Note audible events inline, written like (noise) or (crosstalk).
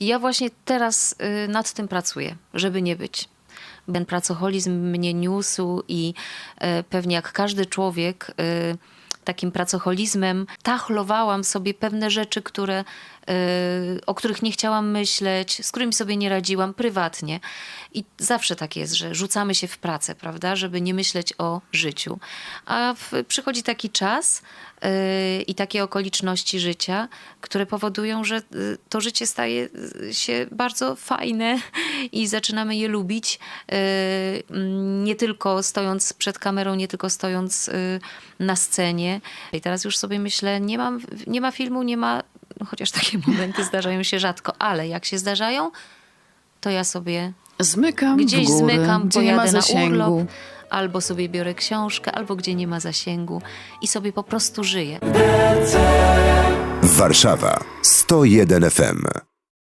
I ja właśnie teraz y, nad tym pracuję, żeby nie być. Ten pracoholizm mnie niósł i y, pewnie jak każdy człowiek y, takim pracoholizmem tachlowałam sobie pewne rzeczy, które, y, o których nie chciałam myśleć, z którymi sobie nie radziłam prywatnie. I zawsze tak jest, że rzucamy się w pracę, prawda, żeby nie myśleć o życiu. A w, przychodzi taki czas y, i takie okoliczności życia, które powodują, że y, to życie staje się bardzo fajne (laughs) i zaczynamy je lubić. Nie tylko stojąc przed kamerą, nie tylko stojąc na scenie. I teraz już sobie myślę, nie, mam, nie ma filmu, nie ma, no chociaż takie (laughs) momenty zdarzają się rzadko, ale jak się zdarzają, to ja sobie Zmykam gdzieś góry, zmykam, gdzie nie ma pojadę na urlop, albo sobie biorę książkę, albo gdzie nie ma zasięgu i sobie po prostu żyję. Warszawa 101 FM.